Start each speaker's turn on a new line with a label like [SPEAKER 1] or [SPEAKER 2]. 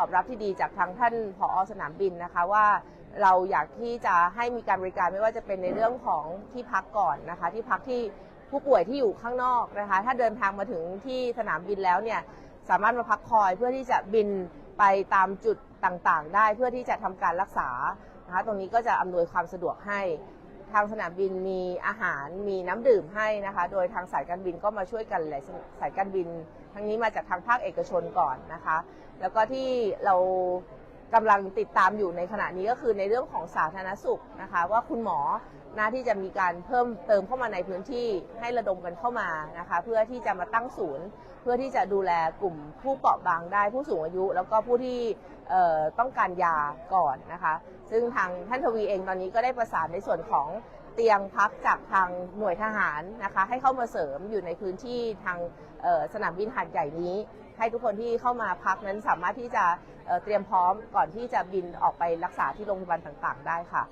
[SPEAKER 1] ตอบรับที่ดีจากทางท่านผอสนามบินนะคะว่าเราอยากที่จะให้มีการบริการไม่ว่าจะเป็นในเรื่องของที่พักก่อนนะคะ ที่พักที่ผู้ป่วยที่อยู่ข้างนอกนะคะ ถ้าเดินทางมาถึงที่สนามบินแล้วเนี่ยสามารถมาพักคอยเพื่อที่จะบินไปตามจุดต่างๆ ได้เพื่อที่จะทำการรักษานะคะ ตรงนี้ก็จะอำนวยความสะดวกให้ ทางสนามบินมีอาหารมีน้ำดื่มให้นะคะ โดยทางสายการบินก็มาช่วยกันหลายสายการบิน ทั้งนี้มาจากทางภาคเอกชนก่อนนะคะ แล้วก็ที่เรา กำลังติดตามอยู่ในขณะนี้ก็คือในเรื่องของสาธารณสุขนะคะ ว่าคุณหมอหน้าที่จะมีการเพิ่มเติมเข้ามาในพื้นที่ให้ระดมกันเข้ามานะคะ เพื่อที่จะมาตั้งศูนย์ เพื่อที่จะดูแลกลุ่มผู้เปราะบางได้ผู้สูงอายุ แล้วก็ผู้ที่ต้องการยาก่อนนะคะ ซึ่งทางท่านทวีเองตอนนี้ก็ได้ประสานในส่วนของ ตียงพักจากทางหน่วยทหารนะคะ ให้เข้ามาเสริมอยู่ในพื้นที่ทางสนามบินหาดใหญ่นี้ ให้ทุกคนที่เข้ามาพักนั้นสามารถที่จะเเตรียมพร้อมก่อนที่จะบินออกไปรักษาที่โรงพยาบาลต่างๆ ได้ค่ะ